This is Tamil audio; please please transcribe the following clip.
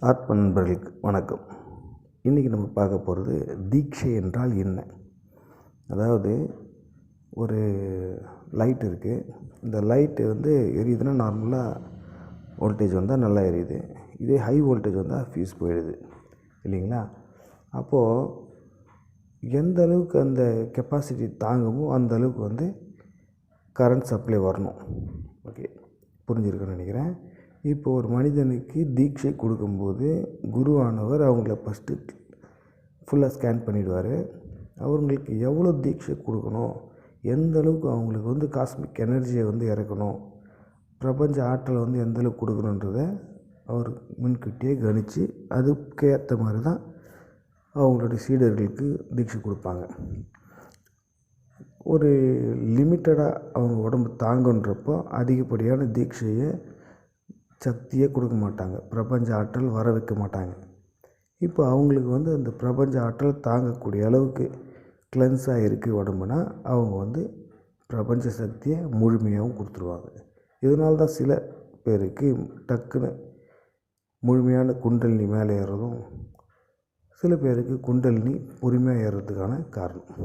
ஆத்ம நண்பர்களுக்கு வணக்கம். இன்றைக்கி நம்ம பார்க்க போகிறது தீட்சை என்றால் என்ன? அதாவது ஒரு லைட் இருக்குது இந்த லைட்டு வந்து எரியுதுன்னா நார்மலாக வோல்டேஜ் வந்தால் நல்லா எரியுது. இதே ஹை வோல்டேஜ் வந்தால் ஃபியூஸ் போயிடுது. இல்லைங்களா? அப்போது எந்த அளவுக்கு அந்த கெப்பாசிட்டி தாங்குமோ அந்த அளவுக்கு வந்து கரண்ட் சப்ளை வரணும். ஓகே புரிஞ்சிருக்குன்னு நினைக்கிறேன். இப்போ ஒரு மனிதனுக்கு தீட்சை கொடுக்கும்போது குருவானவர் அவங்கள ஃபஸ்ட்டு ஃபுல்லாக ஸ்கேன் பண்ணிவிடுவார் அவங்களுக்கு எவ்வளோ தீட்சை கொடுக்கணும்? எந்த அளவுக்கு அவங்களுக்கு வந்து காஸ்மிக் எனர்ஜியை வந்து இறக்கணும்? பிரபஞ்ச ஆற்றலை வந்து எந்த அளவுக்கு கொடுக்கணுன்றத அவர் முன்கூட்டியே கணித்து அதுக்கேற்ற மாதிரி தான் அவங்களுடைய சீடர்களுக்கு தீட்சை கொடுப்பாங்க. ஒரு லிமிட்டடாக அவங்க உடம்பு தாங்குன்றப்போ அதிகப்படியான தீட்சையை சக்தியை கொடுக்க மாட்டாங்க. பிரபஞ்ச ஆற்றல் வர வைக்க மாட்டாங்க. இப்போ அவங்களுக்கு வந்து அந்த பிரபஞ்ச ஆற்றல் தாங்கக்கூடிய அளவுக்கு கிளென்ஸாக இருக்குது உடம்புனா அவங்க வந்து பிரபஞ்ச சக்தியை முழுமையாகவும் கொடுத்துருவாங்க. இதனால தான் சில பேருக்கு டக்குன்னு முழுமையான குண்டலினி மேலே ஏறுறதும் சில பேருக்கு குண்டலினி பொறுமையாக ஏறுறதுக்கான காரணம்.